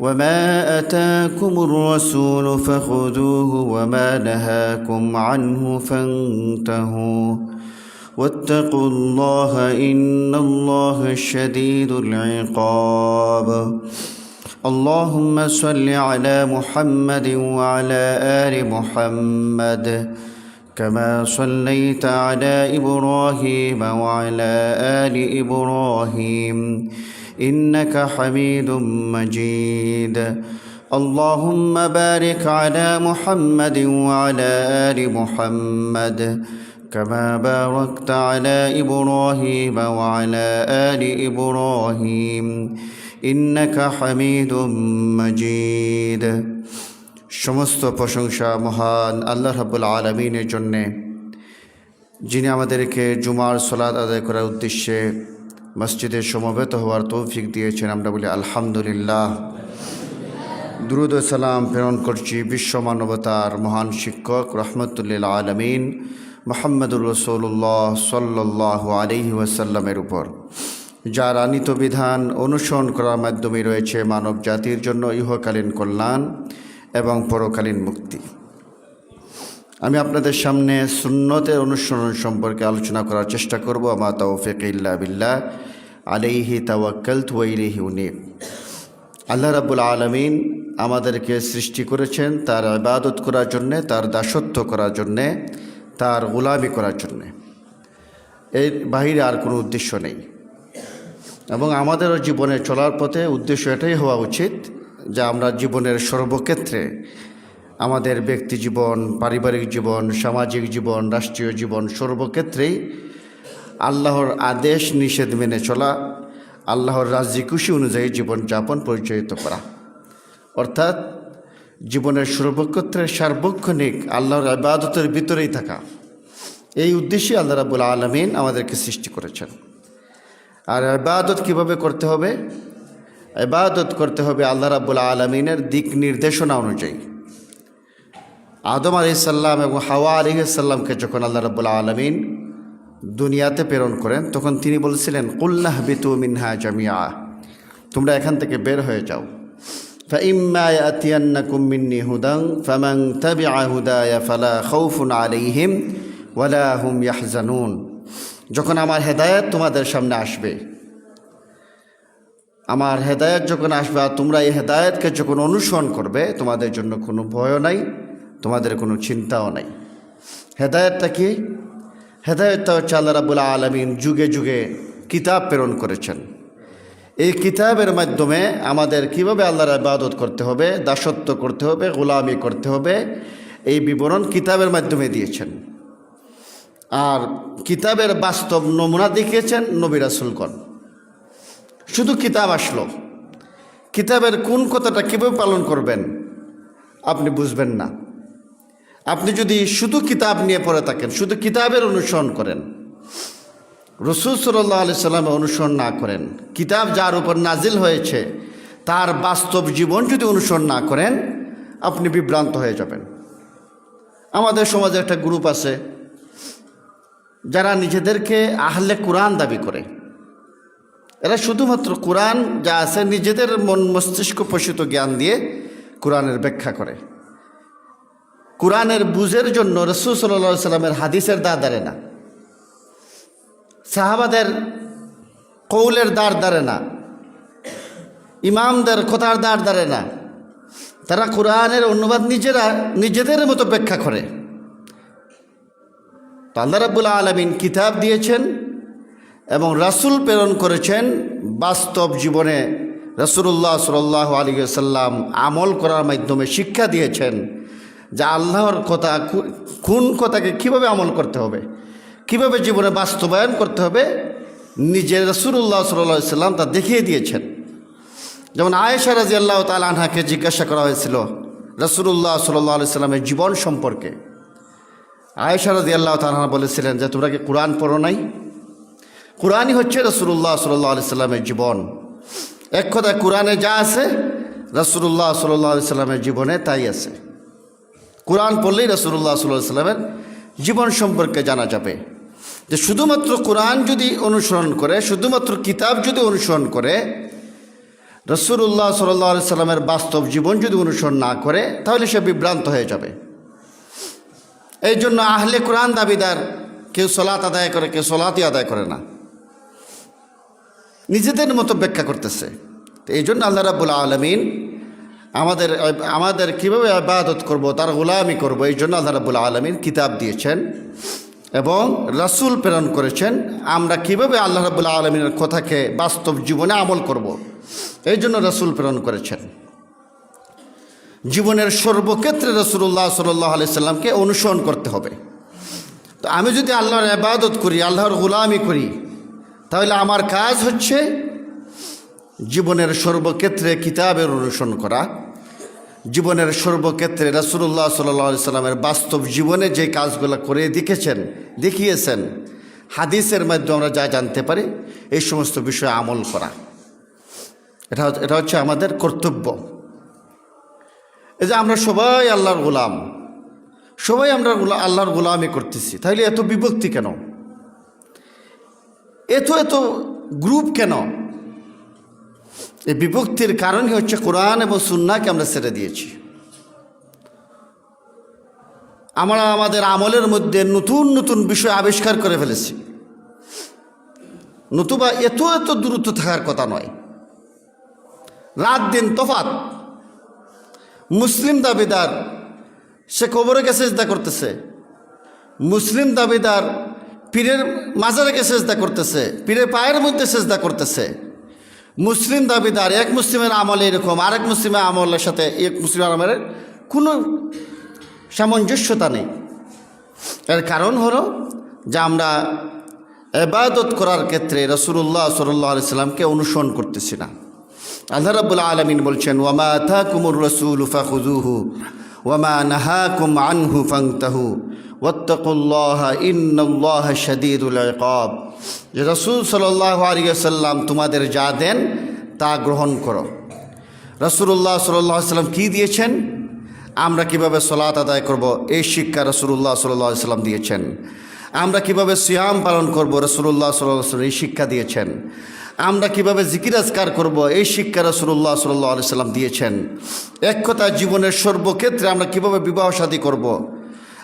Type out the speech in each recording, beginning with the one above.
وما اتاكم الرسول فخذوه وما نهاكم عنه فانتهوا واتقوا الله ان الله شديد العقاب اللهم صل على محمد وعلى ال محمد كما صليت على إبراهيم وعلى ال إبراهيم انك حميد مجيد اللهم بارك على محمد وعلى ال محمد كما باركت على ابراهيم وعلى ال ابراهيم انك حميد مجيد সমস্ত প্রশংসা মহান আল্লাহ রাব্বুল আলমিনের জন্যে যিনি আমাদেরকে জুমার সলাদ আদায় করার উদ্দেশ্যে মসজিদে সমবেত হওয়ার তৌফিক দিয়েছেন আমরা বলি আলহামদুলিল্লাহ। দুরুদ সালাম প্রেরণ করছি বিশ্ব মানবতার মহান শিক্ষক রহমতুল্লিল আলমিন মোহাম্মদুর রসৌল্লাহ সাল্লাহ আলহি ওয়াসাল্লামের উপর। যার আনিত বিধান অনুসরণ করার মাধ্যমে রয়েছে মানব জাতির জন্য ইহকালীন কল্যাণ এবং পরকালীন মুক্তি। আমি আপনাদের সামনে সুন্নতের অনুসরণ সম্পর্কে আলোচনা করার চেষ্টা করব, আমা তৌফিক ইল্লা বিল্লাহ। আলাইহি তাওয়াক্কাল ওয়াইলিহি উনিব। আল্লাহ রাবুল আলমিন আমাদেরকে সৃষ্টি করেছেন তার ইবাদত করার জন্যে, তার দাসত্ব করার জন্যে, তার গোলামি করার জন্যে। এর বাহিরে আর কোনো উদ্দেশ্য নেই। এবং আমাদেরও জীবনে চলার পথে উদ্দেশ্য এটাই হওয়া উচিত যে আমরা জীবনের সর্বক্ষেত্রে আমাদের ব্যক্তি জীবন, পারিবারিক জীবন, সামাজিক জীবন, রাষ্ট্রীয় জীবন সর্বক্ষেত্রেই আল্লাহর আদেশ নিষেধ মেনে চলা, আল্লাহর রাজি খুশি অনুযায়ী জীবনযাপন পরিচালিত করা। অর্থাৎ জীবনের সর্বক্ষেত্রে সার্বক্ষণিক আল্লাহর আবাদতের ভিতরেই থাকা। এই উদ্দেশ্যে আল্লাহ রাবুল আলমিন আমাদেরকে সৃষ্টি করেছেন। আর ইবাদত কীভাবে করতে হবে? ইবাদত করতে হবে আল্লাহ রাবুল আলমিনের দিক নির্দেশনা অনুযায়ী। আদম আলিসাল্লাম এবং হাওয়া আলিহাল্লামকে যখন আল্লাহ রাবুল আলমিন দুনিয়াতে প্রেরণ করেন তখন তিনি বলছিলেন কুল্লাহ বিতু মিনহা জামিয়া তোমরা এখান থেকে বের হয়ে যাও فإما يأتينكم مني هدى فمن تبع هداي فلا خوف عليهم ولا هم يحزنون যখন আমার হেদায়েত তোমাদের সামনে আসবে আমার হেদায়েত যখন আসবে আর তোমরা এই হেদায়েতকে যখন অনুসরণ করবে তোমাদের জন্য কোনো ভয় নাই তোমাদের কোনো চিন্তাও নাই হেদায়েতটা কি হেদায়তটা হচ্ছে আল্লাহ রাবুল আলমিন যুগে যুগে কিতাব প্রেরণ করেছেন। এই কিতাবের মাধ্যমে আমাদের কীভাবে আল্লাহর ইবাদত করতে হবে, দাসত্ব করতে হবে, গোলামি করতে হবে, এই বিবরণ কিতাবের মাধ্যমে দিয়েছেন। আর কিতাবের বাস্তব নমুনা দেখিয়েছেন নবী রাসুলগণ। শুধু কিতাব আসলো। কিতাবের কোন কথাটা কীভাবে পালন করবেন, আপনি বুঝবেন না। আপনি যদি শুধু কিতাব নিয়ে পড়ে থাকেন, শুধু কিতাবের অনুসরণ করেন, রসুল সাল্লাহ আলি সাল্লামের অনুসরণ না করেন, কিতাব যার উপর নাজিল হয়েছে, তার বাস্তব জীবন যদি অনুসরণ না করেন, আপনি বিভ্রান্ত হয়ে যাবেন। আমাদের সমাজে একটা গ্রুপ আছে, যারা নিজেদেরকে আহলে কোরআন দাবি করে। এরা শুধুমাত্র কোরআন যা আছে, নিজেদের মন মস্তিষ্ক পোষিত জ্ঞান দিয়ে কোরআনের ব্যাখ্যা করে। কোরআনের বুঝের জন্য রসুল সাল্লা সাল্লামের হাদিসের দা দাঁড়ে না। সাহাবাদের কৌলের দাঁড় দাঁড়ে না। ইমামদের কথার দাঁড় দাঁড়ে না। তারা কোরআনের অনুবাদ নিজেরা, নিজেদের মতো ব্যাখ্যা করে। তো আল্লাহ রাবুল আলমিন কিতাব দিয়েছেন এবং রাসূল প্রেরণ করেছেন বাস্তব জীবনে। রসুল্লাহ সাল্লাহ আলী সাল্লাম আমল করার মাধ্যমে শিক্ষা দিয়েছেন। যে আল্লাহর কথা কোন কথাকে কীভাবে আমল করতে হবে? কীভাবে জীবনে বাস্তবায়ন করতে হবে? নিজের রসুল্লাহ সাল্লাহ সাল্লাম তা দেখিয়ে দিয়েছেন। যেমন আয়েশা রাজি আল্লাহ আনহাকে জিজ্ঞাসা করা হয়েছিল রসুল্লাহ সাল্লাহ সাল্লামের জীবন সম্পর্কে। আয়েশা রাজি আল্লাহ তালহা বলেছিলেন যে, তোমরা কি কোরআন পড়ো নাই? কোরআনই হচ্ছে রসুল্লাহ সাল্লাহ আলি সাল্লামের জীবন। এক কথা কোরআনে যা আছে রসুল্লাহ সাল্লাহ সাল্লামের জীবনে তাই আছে। কোরআন পড়লেই রসুল্লাহ সাল্লাহ সাল্লামের জীবন সম্পর্কে জানা যাবে। যে শুধুমাত্র কোরআন যদি অনুসরণ করে, শুধুমাত্র কিতাব যদি অনুসরণ করে রসুল্লাহ সাল্লাহ সাল্লামের বাস্তব জীবন যদি অনুসরণ না করে, তাহলে সে বিভ্রান্ত হয়ে যাবে। এই জন্য আহলে কোরআন দাবিদার কেউ সলাত আদায় করে, কেউ সলাতই আদায় করে না। নিজেদের মতো ব্যাখ্যা করতেছে। তো এই জন্য আল্লাহ রাবুল আলমিন আমাদের আমাদের কীভাবে আবাদত করব, তার গোলামি করব, এই জন্য আল্লাহ রাবুল আলমিন কিতাব দিয়েছেন এবং রাসূল প্রেরণ করেছেন, আমরা কীভাবে আল্লাহ রাবুল আলমিনের কথাকে বাস্তব জীবনে আমল করব, এই জন্য রাসূল প্রেরণ করেছেন। জীবনের সর্বক্ষেত্রে রসুল্লাহ সাল্লাহ আলি সাল্লামকে অনুসরণ করতে হবে। তো আমি যদি আল্লাহর আবাদত করি, আল্লাহর গোলামি করি, তাহলে আমার কাজ হচ্ছে জীবনের সর্বক্ষেত্রে কিতাবের অনুসরণ করা জীবনের সর্বক্ষেত্রে রাসুল্লাহ সাল্লাহ আলি সাল্লামের বাস্তব জীবনে যে কাজগুলো করে দেখেছেন, দেখিয়েছেন, হাদিসের মাধ্যমে আমরা যা জানতে পারি, এই সমস্ত বিষয়ে আমল করা। এটা এটা হচ্ছে আমাদের কর্তব্য। এই যে আমরা সবাই আল্লাহর গোলাম, সবাই আমরা আল্লাহর গোলামি করতেছি তাহলে এত বিভক্তি কেন? এত এত গ্রুপ কেন? এই বিভক্তির কারণই হচ্ছে কোরআন এবং সুন্নাকে আমরা ছেড়ে দিয়েছি। আমরা আমাদের আমলের মধ্যে নতুন নতুন বিষয় আবিষ্কার করে ফেলেছি। নতুবা এত এত দূরত্ব থাকার কথা নয়। রাত দিন তফাত মুসলিম দাবিদার, সে কবরে গেছে সেজদা করতেছে। মুসলিম দাবিদার, পীরের মাজারে গেছে সেজদা করতেছে। পীরের পায়ের মধ্যে সেজদা করতেছে। মুসলিম দাবিদার, এক মুসলিমের আমলে এরকম, আরেক মুসলিমের আমলের সাথে, এক মুসলিম আমলের কোনো সামঞ্জস্যতা নেই। এর কারণ হলো যে আমরা এবাদত করার ক্ষেত্রে রসুল্লাহ সাল্লাহ আলাইসাল্লামকে অনুসরণ করতেছি না। আল্লাহ রাব্বুল আলামিন বলছেন ওয়ামা আতাকুমুর রাসূল ফাখুযুহু ওয়ামা নাহাকুম আনহু ফান্তাহু, ওয়াত্তাকুল্লাহা ইন্নাল্লাহা শাদীদুল ইকাব। যে রাসূল সাল্লাল্লাহু আলাইহি ওয়াসাল্লাম তোমাদের যা দেন, তা গ্রহণ করো। রাসূলুল্লাহ সাল্লাল্লাহু আলাইহি সাল্লাম কি দিয়েছেন? আমরা কীভাবে সলাত আদায় করব? এই শিক্ষা রাসূলুল্লাহ সাল্লাল্লাহু আলাইহি সাল্লাম দিয়েছেন। আমরা কীভাবে সিয়াম পালন করব? সাল্লাল্লাহু সাল্লাম এই শিক্ষা দিয়েছেন। আমরা কীভাবে জিকির আজকার করব? এই শিক্ষা রাসূলুল্লাহ সাল্লাল্লাহু আলাইহি সাল্লাম দিয়েছেন। এক কথা জীবনের সর্বক্ষেত্রে আমরা কীভাবে বিবাহ শাদী করব?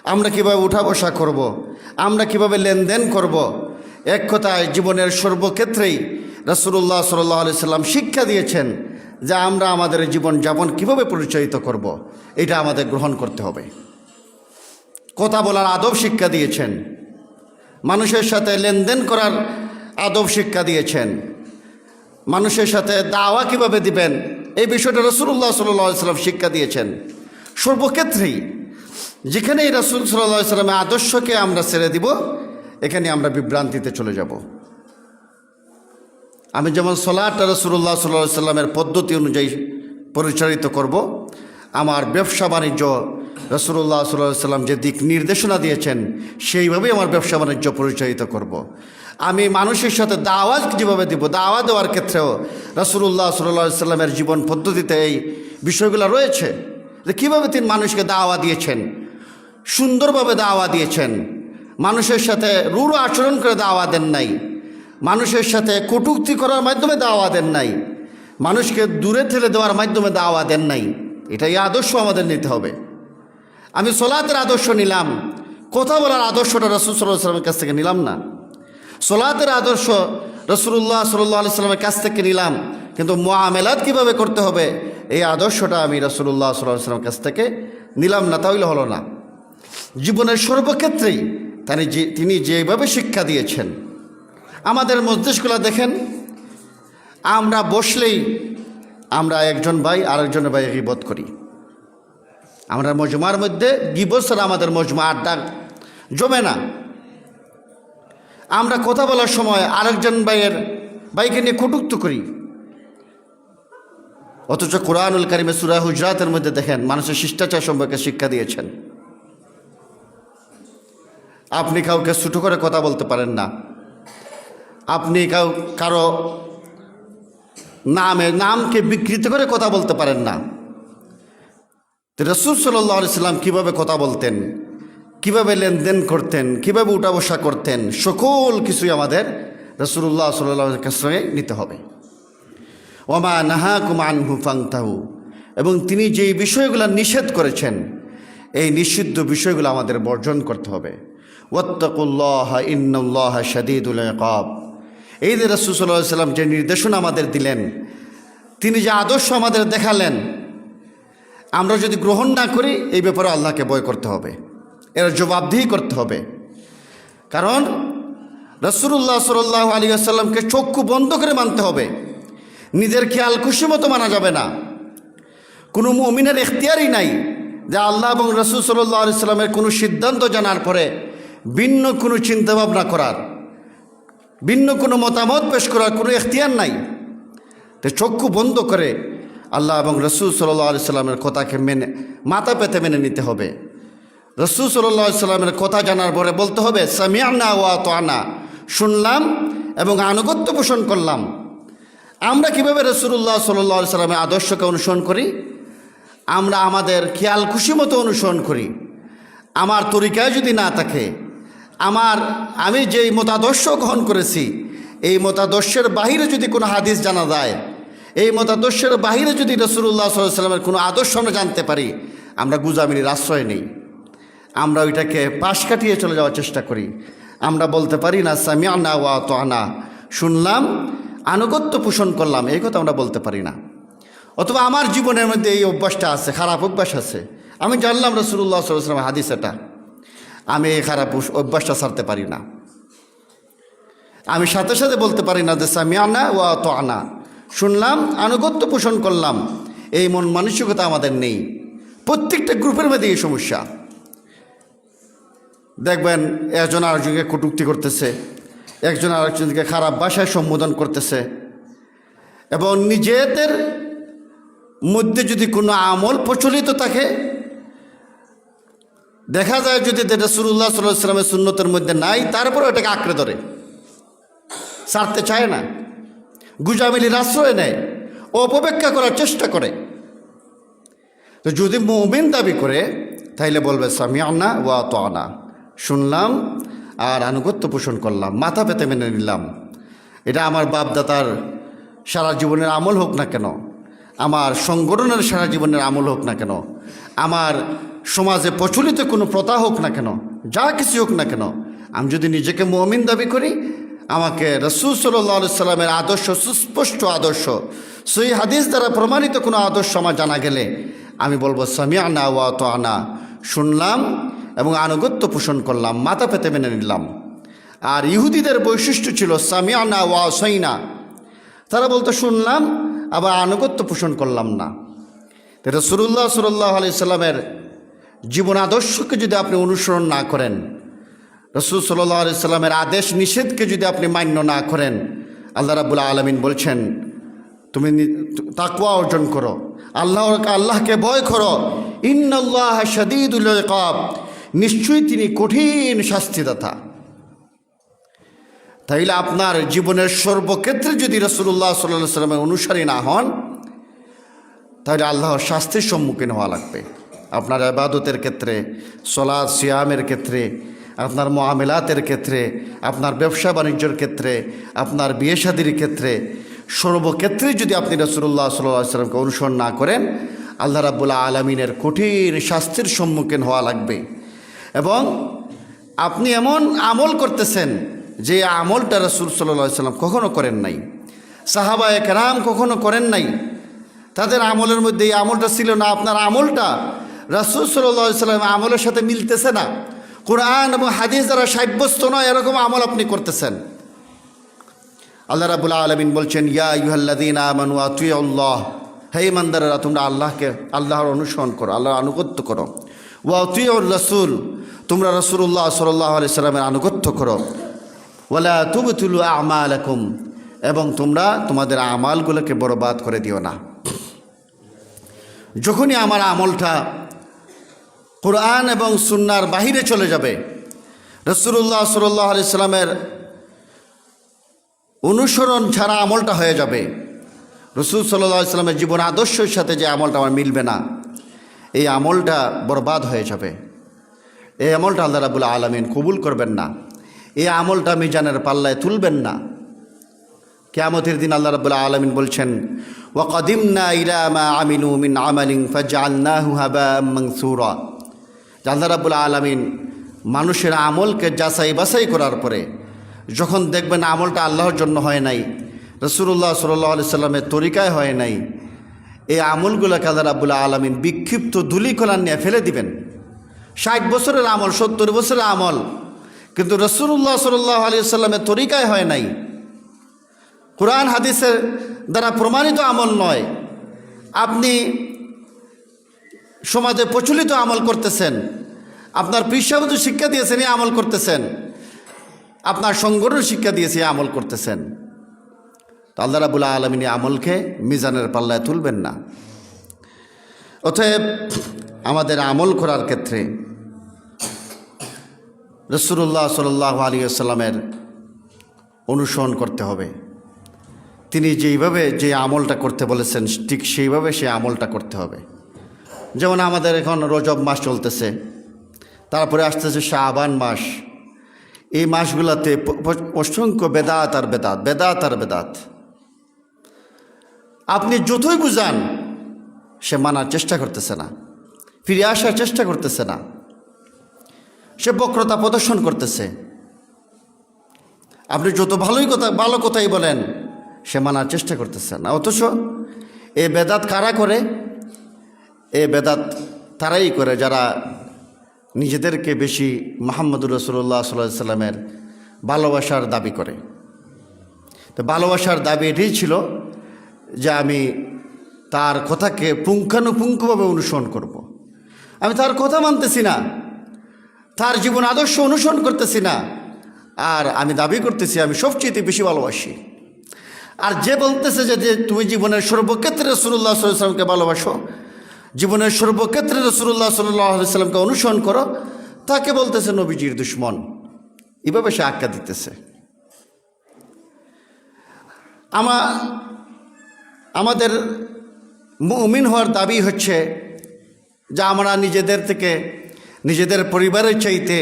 আমরা কীভাবে উঠা বসা করব? আমরা কীভাবে লেনদেন করব? এক কথায় জীবনের সর্বক্ষেত্রেই রাসূলুল্লাহ সাল্লাল্লাহু আলাইহি সাল্লাম শিক্ষা দিয়েছেন যে আমরা আমাদের জীবন যাপন কীভাবে পরিচালিত করব, এটা আমাদের গ্রহণ করতে হবে। কথা বলার আদব শিক্ষা দিয়েছেন। মানুষের সাথে লেনদেন করার আদব শিক্ষা দিয়েছেন। মানুষের সাথে দাওয়া কীভাবে দিবেন, এই বিষয়টা রসুল্লাহ সাল্লাহ সাল্লাম শিক্ষা দিয়েছেন। সর্বক্ষেত্রেই যেখানেই রসুল সাল্লাহ সাল্লামের আদর্শকে আমরা ছেড়ে দিব এখানে আমরা বিভ্রান্তিতে চলে যাব আমি যেমন সলাটা রসুল্লাহ সাল্লাহ সাল্লামের পদ্ধতি অনুযায়ী পরিচালিত করব, আমার ব্যবসা বাণিজ্য রসুল্লাহ সাল্লাহ সাল্লাম যে দিক নির্দেশনা দিয়েছেন, সেইভাবেই আমার ব্যবসা বাণিজ্য পরিচালিত করব। আমি মানুষের সাথে দাওয়াত যেভাবে দিব দাওয়া দেওয়ার ক্ষেত্রেও রসুল্লাহ সাল্লাহ সাল্লামের জীবন পদ্ধতিতে এই বিষয়গুলো রয়েছে যে কীভাবে তিনি মানুষকে দাওয়া দিয়েছেন, সুন্দরভাবে দাওয়া দিয়েছেন মানুষের সাথে রূঢ় আচরণ করে দাওয়া দেন নাই। মানুষের সাথে কটূক্তি করার মাধ্যমে দাওয়া দেন নাই। মানুষকে দূরে ঠেলে দেওয়ার মাধ্যমে দাওয়া দেন নাই। এটাই আদর্শ আমাদের নিতে হবে। আমি সোলাতের আদর্শ নিলাম। কথা বলার আদর্শটা রসুল সাল্লামের কাছ থেকে নিলাম না। সোলাতের আদর্শ রসুল্লাহ সাল্লাহ আলি সাল্লামের কাছ থেকে নিলাম। কিন্তু মোয়ামেলাত কীভাবে করতে হবে, এই আদর্শটা আমি রসুল্লাহ সাল্লাহ সাল্লামের কাছ থেকে নিলাম না, তাহলে হলো না। জীবনের সর্বক্ষেত্রেই তিনি যে তিনি যেভাবে শিক্ষা দিয়েছেন। আমাদের মস্তিষ্কগুলো দেখেন, আমরা বসলেই আমরা একজন ভাই আরেকজন ভাই গিবত করি। আমরা মজমার মধ্যে গিবত ছাড়া আমাদের মজমা আড্ডা জমে না। আমরা কথা বলার সময় আরেকজন ভাইয়ের ভাইকে নিয়ে কটুক্ত করি। অথচ কোরআনুল কারিমে সুরা হুজরাতের মধ্যে দেখেন, মানুষের শিষ্টাচার সম্পর্কে শিক্ষা দিয়েছেন। আপনি কাউকে ছুটো করে কথা বলতে পারেন না। আপনি কাউ, কারও নামে, নামকে বিকৃত করে কথা বলতে পারেন না। রসুল সাল্লাহ সাল্লাম কীভাবে কথা বলতেন, কীভাবে লেনদেন করতেন, কীভাবে উঠা বসা করতেন, সকল কিছুই আমাদের রসুল্লাহ সাল্লাহ সঙ্গে নিতে হবে। ওমা নাহা কুমান হুফাংতাহু এবং তিনি যেই বিষয়গুলো নিষেধ করেছেন, এই নিষিদ্ধ বিষয়গুলো আমাদের বর্জন করতে হবে। ওত্তকুল্লাহ শাদিদুল কব এই যে রসুল সাল্লাম যে নির্দেশনা আমাদের দিলেন, তিনি যে আদর্শ আমাদের দেখালেন, আমরা যদি গ্রহণ না করি, এই ব্যাপারে আল্লাহকে বয় করতে হবে। এর জবাবদিহি করতে হবে। কারণ রসুল্লাহ সাল্লাহ আলী আসাল্লামকে চক্ষু বন্ধ করে মানতে হবে। নিজের খেয়াল খুশি মতো মানা যাবে না। কোনো মমিনের এখতিয়ারই নাই যে আল্লাহ এবং রসুল সাল্লাহ আলি সাল্লামের কোনো সিদ্ধান্ত জানার পরে ভিন্ন কোনো চিন্তাভাবনা করার, ভিন্ন কোনো মতামত পেশ করার কোনো এখতিয়ার নাই। তো চক্ষু বন্ধ করে আল্লাহ এবং রসুল সাল্লাহ আলি সাল্লামের কথাকে মেনে, মাথা পেতে মেনে নিতে হবে। রসুল সাল্লাহ সাল্লামের কথা জানার পরে বলতে হবে সামিয়ানা ওয়া তো আনা শুনলাম এবং আনুগত্য পোষণ করলাম। আমরা কীভাবে রসুল্লাহ সাল্লাহ সাল্লামের আদর্শকে অনুসরণ করি? আমরা আমাদের খেয়াল খুশি মতো অনুসরণ করি। আমার তরিকায় যদি না থাকে আমার, আমি যেই মতাদর্শ গ্রহণ করেছি, এই মতাদর্শের বাহিরে যদি কোনো হাদিস জানা যায়, এই মতাদর্শের বাহিরে যদি রসুল্লাহ সাল্লামের কোনো আদর্শ আমরা জানতে পারি, আমরা গুজামিনীর আশ্রয় নেই। আমরা ওইটাকে পাশ কাটিয়ে চলে যাওয়ার চেষ্টা করি। আমরা বলতে পারি না সামিয়ানা ওয়া আনা শুনলাম, আনুগত্য পোষণ করলাম, এই কথা আমরা বলতে পারি না। অথবা আমার জীবনের মধ্যে এই অভ্যাসটা আছে, খারাপ অভ্যাস আছে। আমি জানলাম রসুল্লাহ সাল্লাম হাদিস এটা। আমি এই খারাপ অভ্যাসটা ছাড়তে পারি না। আমি সাথে সাথে বলতে পারি না যে সামিয়ানা ওয়া তো আনা শুনলাম, আনুগত্য পোষণ করলাম। এই মন মানসিকতা আমাদের নেই। প্রত্যেকটা গ্রুপের মধ্যে এই সমস্যা। দেখবেন, একজন আরেকজনকে কটুক্তি করতেছে। একজন আরেকজনকে খারাপ ভাষায় সম্বোধন করতেছে। এবং নিজেদের মধ্যে যদি কোনো আমল প্রচলিত থাকে দেখা যায় যদি এটা সুরুল্লাহ সাল্লাহ সাল্লামের সুন্নতের মধ্যে নাই তারপরে এটাকে আঁকড়ে ধরে। ছাড়তে চায় না। গুজামিলির আশ্রয় নেয়। অপব্যাখ্যা করার চেষ্টা করে। তো যদি মমিন দাবি করে, তাইলে বলবে স্বামী আনা ওয়া তো আনা শুনলাম আর আনুগত্য পোষণ করলাম, মাথা পেতে মেনে নিলাম। এটা আমার বাপদাতার সারা জীবনের আমল হোক না কেন, আমার সংগঠনের সারা জীবনের আমল হোক না কেন, আমার সমাজে প্রচলিত কোনো প্রথা হোক না কেন, যা কিছু হোক না কেন, আমি যদি নিজেকে মমিন দাবি করি, আমাকে রসুল সাল্লাহ সাল্লামের আদর্শ, সুস্পষ্ট আদর্শ সেই হাদিস দ্বারা প্রমাণিত কোনো আদর্শ আমার জানা গেলে, আমি বলব সামিয়ানা ওয়া তো আনা শুনলাম এবং আনুগত্য পোষণ করলাম, মাথা পেতে মেনে নিলাম। আর ইহুদিদের বৈশিষ্ট্য ছিল সামিয়ানা ওয়া সইনা তারা বলতো, শুনলাম, আবার আনুগত্য পোষণ করলাম না। রসুল্লাহ সাল্লাহ আলি সাল্লামের জীবন আদর্শকে যদি আপনি অনুসরণ না করেন, রসুল সাল্লাহ আলি সাল্লামের আদেশ নিষেধকে যদি আপনি মান্য না করেন, আল্লাহ রাবুল্লাহ আলমিন বলছেন, তুমি তাকুয়া অর্জন করো, আল্লাহ, আল্লাহকে ভয় করো। ইন্নআল্লাহ শদীদুল কব নিশ্চয়ই তিনি কঠিন শাস্তিদাতা। তাইলে আপনার জীবনের সর্বক্ষেত্রে যদি রসুল্লাহ সাল্লাহ সাল্লামের অনুসারী না হন তাহলে আল্লাহর শাস্তির সম্মুখীন হওয়া লাগবে। আপনার আবাদতের ক্ষেত্রে সলাদ সিয়ামের ক্ষেত্রে, আপনার মহামেলাতের ক্ষেত্রে, আপনার ব্যবসা বাণিজ্যের ক্ষেত্রে, আপনার বিয়ে শাদির ক্ষেত্রে, সর্বক্ষেত্রে যদি আপনি রসুল্লাহ সাল্লাহ সাল্লামকে অনুসরণ না করেন, আল্লাহ রাবুল্লাহ আলমিনের কঠিন শাস্তির সম্মুখীন হওয়া লাগবে। এবং আপনি এমন আমল করতেছেন, যে আমলটা রসুল সাল্লাহ সাল্লাম কখনো করেন নাই। সাহাবা একরাম কখনো করেন নাই। তাদের আমলের মধ্যে এই আমলটা ছিল না, আপনার আমলটা রাসুল সাল্লাহ সাল্লাম আমলের সাথে মিলতেছে না। কোরআন এবং হাদিস দ্বারা সাব্যস্ত নয়, এরকম আমল আপনি করতেছেন। আল্লাহ রাবুল আলমিন বলছেন, ইয়া ইউহাল্লাদিন আমানু আতুই আল্লাহ হে ইমানদারেরা, তোমরা আল্লাহকে, আল্লাহর অনুসরণ করো, আল্লাহর আনুগত্য করো। ওয়া তুইউর রসুল। তোমরা রসুল্লাহ সাল্লাহ আলি সাল্লামের আনুগত্য করো। ওয়ালা তুবতুলু আমালাকুম। এবং তোমরা তোমাদের আমালগুলোকে বরবাদ করে দিও না। যখনই আমার আমলটা কোরআন এবং সুন্নার বাহিরে চলে যাবে। রসুল্লাহ সাল্লাহ আলি সাল্লামের অনুসরণ ছাড়া আমলটা হয়ে যাবে। রসুল সাল্লাহ ইসলামের জীবন আদর্শের সাথে যে আমলটা আমার মিলবে না, এই আমলটা বরবাদ হয়ে যাবে। এই আমলটা আল্লাহ রাবুল আলমিন কবুল করবেন না। এই আমলটা মিজানের পাল্লায় তুলবেন না। কেয়ামতের দিন আল্লাহ রাবুল আলমিন বলছেন ওয়াকদিমনা ইলামা আমিনু মিন আমালিং ফাজআলনাহু মানসুরা। আল্লাহ রাবুল আলমিন মানুষের আমলকে যাচাই বাছাই করার পরে যখন দেখবেন আমলটা আল্লাহর জন্য হয় নাই রসুল্লাহ সাল্লাহ আলি সাল্লামের তরিকায় হয় নাই, এই আমলগুলোকে আল্লাহ রাবুল্লাহ আলমিন বিক্ষিপ্ত ধুলিকলান নিয়ে ফেলে দিবেন। ষাট বছরের আমল, সত্তর বছরের আমল, কিন্তু রসুল্লাহ সাল্লাহ আলি সাল্লামের তরিকায় হয় নাই। কোরআন হাদিসের দ্বারা প্রমাণিত আমল নয়। আপনি সমাজে প্রচলিত আমল করতেছেন। আপনার পেশাগত শিক্ষা দিয়েছেন, এই আমল করতেছেন। আপনার সংগঠন শিক্ষা দিয়েছে, এই আমল করতেছেন। তো আল্লাহ রাবুল্লাহ আলমিনী আমলকে মিজানের পাল্লায় তুলবেন না। অতএব আমাদের আমল করার ক্ষেত্রে রসুল্লাহ সাল্লাহ আলী আসসালামের অনুসরণ করতে হবে। তিনি যেইভাবে যে আমলটা করতে বলেছেন, ঠিক সেইভাবে সে আমলটা করতে হবে। যেমন আমাদের এখন রজব মাস চলতেছে, তারপরে আসতেছে শাহবান মাস। এই মাসগুলোতে অসংখ্য বেদাত আর বেদাত বেদাত আর বেদাত। আপনি যতই বুঝান, সে মানার চেষ্টা করতেছে না, ফিরে আসার চেষ্টা করতেছে না। সে বক্রতা প্রদর্শন করতেছে। আপনি যত ভালোই কথা, ভালো কথাই বলেন, সে মানার চেষ্টা করতেছে না। অথচ এ বেদাত কারা করে? এ বেদাত তারাই করে যারা নিজেদেরকে বেশি মাহমুদুর রসুল্লাহ সাল্লাহ সাল্লামের ভালোবাসার দাবি করে তো ভালোবাসার দাবি এটাই ছিল যে আমি তার কথাকে পুঙ্খানুপুঙ্খভাবে অনুসরণ করব। আমি তার কথা মানতেছি না, তার জীবন আদর্শ অনুসরণ করতেছি না, আর আমি দাবি করতেছি আমি সবচেয়ে বেশি ভালোবাসি আর যে বলতেছে যে তুমি জীবনের সর্বক্ষেত্রে রসুল্লাহ সাল্লামকে ভালোবাসো জীবনের সর্বক্ষেত্রে রসুল্লাহ সাল্লাহ সাল্লামকে অনুসরণ করো। তাকে বলতেছে নবীজির দুশ্মন। এভাবে সে আখ্যা দিতেছে। আমা, আমাদের মুমিন হওয়ার দাবি হচ্ছে যা আমরা নিজেদের থেকে, নিজেদের পরিবারের চাইতে,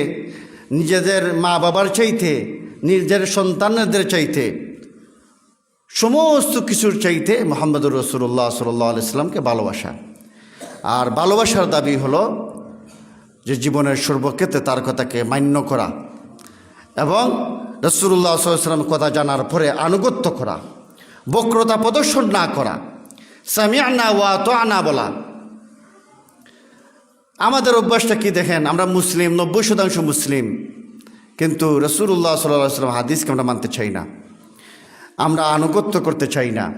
নিজেদের মা বাবার চাইতে, নিজের সন্তানদের চাইতে, সমস্ত কিছুর চাইতে মোহাম্মদুর রসুল্লাহ সাল্লাহ আলাইস্লামকে ভালোবাসা। আর ভালোবাসার দাবি হলো যে জীবনের সর্বক্ষেত্রে তার কথাকে মান্য করা এবং রসুল্লাহ সাল্লাম কথা জানার পরে আনুগত্য করা, বক্রতা প্রদর্শন না করা সামিয়ানা ওয়া তো আনা বলা। আমাদের অভ্যাসটা কি দেখেন? আমরা মুসলিম, নব্বই শতাংশ মুসলিম। কিন্তু রসুল্লাহ সাল্লাহ সাল্লাম হাদিসকে আমরা মানতে চাই না। আমরা আনুগত্য করতে চাই না।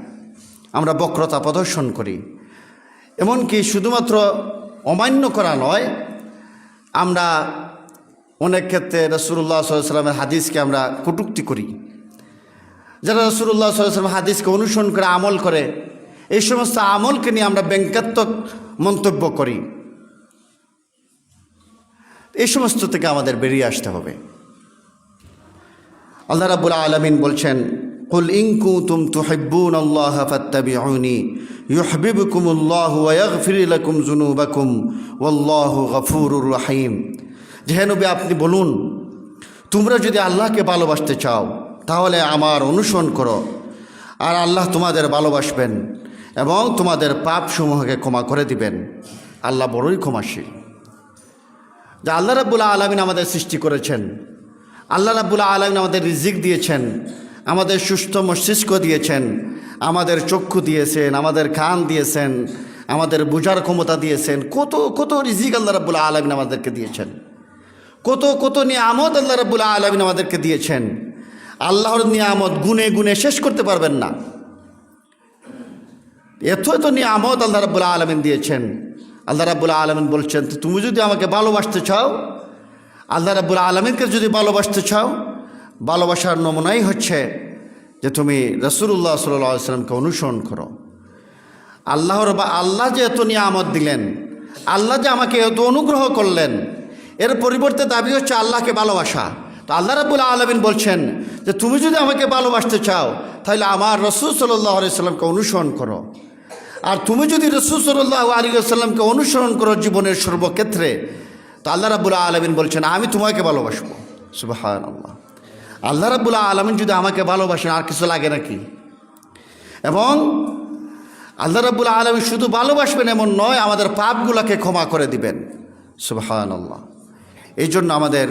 আমরা বক্রতা প্রদর্শন করি। এমনকি শুধুমাত্র অমান্য করা নয়, আমরা অনেক ক্ষেত্রে রসুল্লাহ সাল্লামের হাদিসকে আমরা কটুক্তি করি। যারা রসুল্লাহ সাল্লাম হাদিসকে অনুসরণ করে, আমল করে, এই সমস্ত আমলকে নিয়ে আমরা ব্যঙ্গাত্মক মন্তব্য করি। এই সমস্ত থেকে আমাদের বেরিয়ে আসতে হবে। আল্লাহ রাবুল আলমিন বলছেন قل إن كنتم تحبون الله فاتبعوني يحببكم الله ويغفر لكم ذنوبكم والله غفور رحيم যেহেনবি আপনি বলুন তোমরা যদি আল্লাহকে ভালোবাসতে চাও তাহলে আমার অনুসরণ করো আর আল্লাহ তোমাদের ভালোবাসবেন এবং তোমাদের পাপসমূহকে ক্ষমা করে দিবেন আল্লাহ বড়ই ক্ষমাশীল যে আল্লাহ রাবুল্লাহ আলমিন আমাদের সৃষ্টি করেছেন আল্লাহ রাবুল্লাহ আলমিন আমাদের রিজিক দিয়েছেন আমাদের সুস্থ মস্তিষ্ক দিয়েছেন, আমাদের চক্ষু দিয়েছেন, আমাদের কান দিয়েছেন, আমাদের বোঝার ক্ষমতা দিয়েছেন। কত কত রিজিক আল্লাহ রাবুল আলমিন আমাদেরকে দিয়েছেন। কত কত নিয়ামত আল্লাহ রাবুল আলমিন আমাদেরকে দিয়েছেন। আল্লাহর নিয়ামত গুনে গুনে শেষ করতে পারবেন না। এত এত নিয়ামত আল্লাহ রাবুল আলমিন দিয়েছেন। আল্লাহ রাবুল আলমিন বলছেন, তুমি যদি আমাকে ভালোবাসতে চাও, আল্লাহ রাবুল আলমিনকে যদি ভালোবাসতে চাও ভালোবাসার নমুনাই হচ্ছে যে তুমি রসুল্লাহ সাল্লাহ সাল্লামকে অনুসরণ করো। আল্লাহর বা আল্লাহ যে এত নিয়ামত দিলেন, আল্লাহ যে আমাকে এত অনুগ্রহ করলেন, এর পরিবর্তে দাবি হচ্ছে আল্লাহকে ভালোবাসা। তো আল্লাহ রাবুল আলমিন বলছেন যে তুমি যদি আমাকে ভালোবাসতে চাও, তাহলে আমার রসুল সাল্লাহ সাল্লামকে অনুসরণ করো। আর তুমি যদি রসুল সাল্লাহ আলী সাল্লামকে অনুসরণ করো জীবনের সর্বক্ষেত্রে, তো আল্লাহ রাবুল আলমিন বলছেন, আমি তোমাকে ভালোবাসবো। সুবাহ আল্লাহ আল্লাহ রাবুল্লাহ আলমিন যদি আমাকে ভালোবাসেন, আর কিছু লাগে নাকি? এবং আল্লাহ রাবুল আলমী শুধু ভালোবাসবেন এমন নয়, আমাদের পাপগুলোকে ক্ষমা করে দিবেন। আল্লাহ এই জন্য আমাদের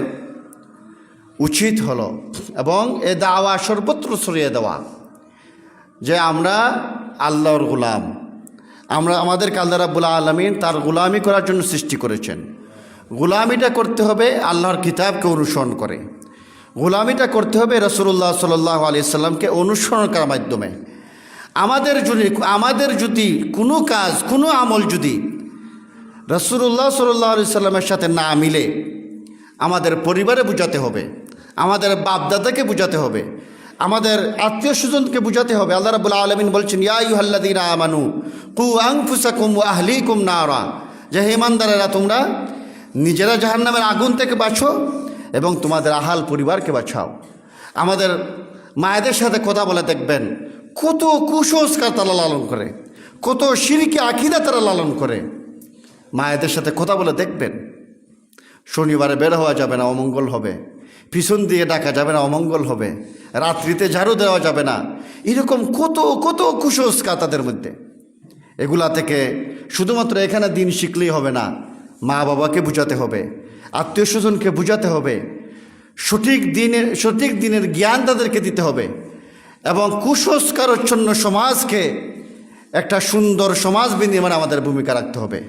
উচিত হলো, এবং এ দাওয়া সর্বত্র ছড়িয়ে দেওয়া, যে আমরা আল্লাহর গুলাম। আমরা আমাদেরকে আল্লাহ রাবুল আলমিন তার গোলামি করার জন্য সৃষ্টি করেছেন। গোলামিটা করতে হবে আল্লাহর কিতাবকে অনুসরণ করে। গোলামিটা করতে হবে রসুল্লাহ সাল্লাহ আলি সাল্লামকে অনুসরণ করার মাধ্যমে। আমাদের যদি আমাদের যদি কোনো কাজ, কোনো আমল যদি রসুল্লাহ সাল্লাহ আলি সাল্লামের সাথে না মিলে, আমাদের পরিবারে বুঝাতে হবে, আমাদের বাপদাদাকে বুঝাতে হবে, আমাদের আত্মীয় স্বজনকে বুঝাতে হবে। আল্লাহ রাবুল আলমিন বলছেন ইয়াইহাল্লাদিন আমানু কু আংফুসাকুম আহলি কুম নারা। যে হেমানদারেরা তোমরা নিজেরা জাহান্নামের আগুন থেকে বাঁচো এবং তোমাদের আহাল পরিবারকে বাঁচাও। আমাদের মায়েদের সাথে কথা বলে দেখবেন, কত কুসংস্কার তারা লালন করে, কত সিরিকে আখিদা তারা লালন করে। মায়েদের সাথে কথা বলে দেখবেন, শনিবারে বের হওয়া যাবে না, অমঙ্গল হবে। পিছন দিয়ে ডাকা যাবে না, অমঙ্গল হবে। রাত্রিতে ঝাড়ু দেওয়া যাবে না। এরকম কত কত কুসংস্কার তাদের মধ্যে। এগুলা থেকে শুধুমাত্র এখানে দিন শিখলেই হবে না। মা বাবাকে বুঝাতে হবে, আত্মীয় স্বজনকে বুঝাতে হবে, সঠিক দিনের সঠিক দিনের জ্ঞান তাদেরকে দিতে হবে এবং কুসংস্কারচ্ছন্ন সমাজকে একটা সুন্দর সমাজ বিনিময়ে আমাদের ভূমিকা রাখতে হবে।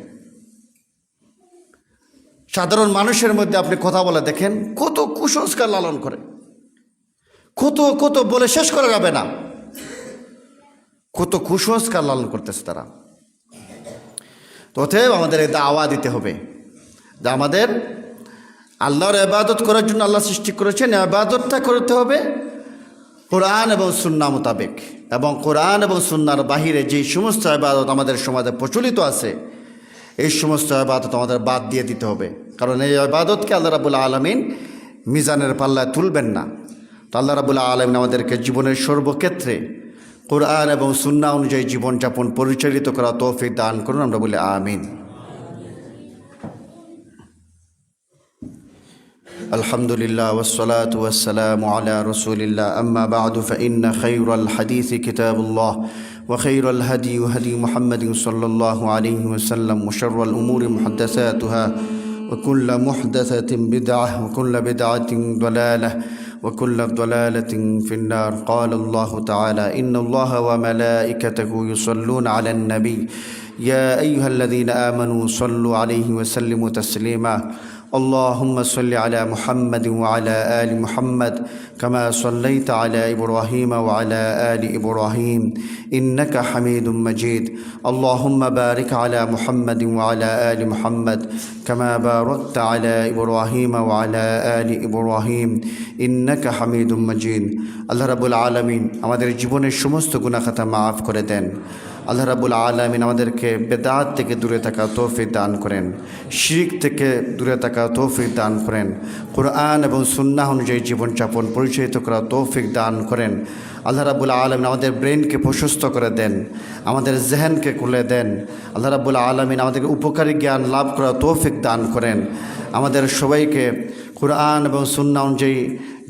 সাধারণ মানুষের মধ্যে আপনি কথা বলে দেখেন, কত কুসংস্কার লালন করে। কত কত বলে শেষ করা যাবে না। কত কুসংস্কার লালন করতেছে তারা। অতএব আমাদের এই দাওয়া দিতে হবে যে আমাদের আল্লাহর আবাদত করার জন্য আল্লাহ সৃষ্টি করেছেন আবাদতটা করতে হবে কোরআন এবং সুন্না মোতাবেক। এবং কোরআন এবং সুন্নার বাহিরে যেই সমস্ত আবাদত আমাদের সমাজে প্রচলিত আছে, এই সমস্ত আবাদত আমাদের বাদ দিয়ে দিতে হবে। কারণ এই আবাদতকে আল্লাহ রাবুল আলমিন মিজানের পাল্লায় তুলবেন না। তো আল্লাহ রাবুল আলমিন আমাদেরকে জীবনের সর্বক্ষেত্রে কোরআন এবং সুন্না অনুযায়ী জীবনযাপন পরিচালিত করা তৌফিক দান করুন আমরা বলি আমিন الحمد لله والصلاة والسلام على رسول الله أما بعد فإن خير الحديث كتاب الله وخير الهدي هدي محمد صلى الله عليه وسلم وشر الأمور محدثاتها وكل محدثة بدعة وكل بدعة ضلالة وكل ضلالة في النار. قال الله تعالى إن الله وملائكته يصلون على النبي. يا أيها الذين آمنوا صلوا عليه وسلموا تسليما. اللهم صل على محمد وعلى آل محمد كما صليت على إبراهيم وعلى آل إبراهيم إنك حميد مجيد اللهم بارك على محمد وعلى آل محمد كما باركت على إبراهيم وعلى آل إبراهيم إنك حميد مجيد আল্লাহ রাবুল আলমিন আমাদের জীবনের সমস্ত গুণাখাতা মাফ করে দেন আল্লাহ রাবুল আলমিন আমাদেরকে বেদাত থেকে দূরে থাকা তৌফিক দান করেন, শিরিক থেকে দূরে থাকা তৌফিক দান করেন, কোরআন এবং সুন্না অনুযায়ী জীবনযাপন পরিচালিত করা তৌফিক দান করেন। আল্লাহ রাবুল আলমিন আমাদের ব্রেনকে প্রশস্ত করে দেন, আমাদের জেহেনকে খুলে দেন। আল্লাহ রাবুল আলমিন আমাদেরকে উপকারী জ্ঞান লাভ করা তৌফিক দান করেন। আমাদের সবাইকে কোরআন এবং সুন্না অনুযায়ী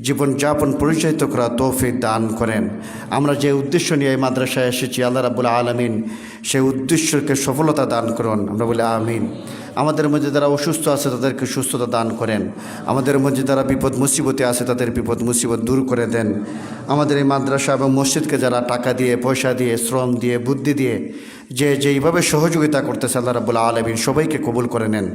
জীবনযাপন পরিচালিত করা তৌফিক দান করেন। আমরা যে উদ্দেশ্য নিয়ে এই মাদ্রাসায় এসেছি, আল্লাহ রাবুল আলমিন সেই উদ্দেশ্যকে সফলতা দান করুন। আমরা বলি আমিন। আমাদের মধ্যে যারা অসুস্থ আছে তাদেরকে সুস্থতা দান করেন। আমাদের মধ্যে যারা বিপদ মুসিবতে আছে তাদের বিপদ মুসিবত দূর করে দেন। আমাদের এই মাদ্রাসা এবং মসজিদকে যারা টাকা দিয়ে, পয়সা দিয়ে, শ্রম দিয়ে, বুদ্ধি দিয়ে যে যেইভাবে সহযোগিতা করতেছে আল্লাহ রাবুল আলমিন সবাইকে কবুল করে নেন।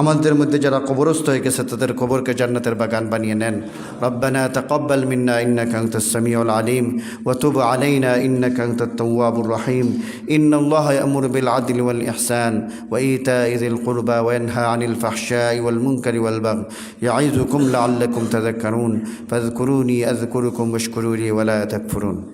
আমাদের মধ্যে যারা কবরস্থ হয়ে গেছে তাদের কবরকে জান্নাতের বাগান বানিয়ে নেন। রব্বানা তাকাব্বাল মিন্না ইন্নাকা আনতাস সামিউল আলিম ওয়া তুব আলাইনা ইন্নাকা আনতাত তাওয়াবুর রহিম। ইন্নাল্লাহা ইয়ামুরু বিল আদলি ওয়াল ইহসান ওয়া ইতা'i যিল القربى وينهى عن الفحشاء والمنكر والبغي يعظكم لعلكم تذكرون فاذكروني أذكركم واشكروا لي ولا تكفرون.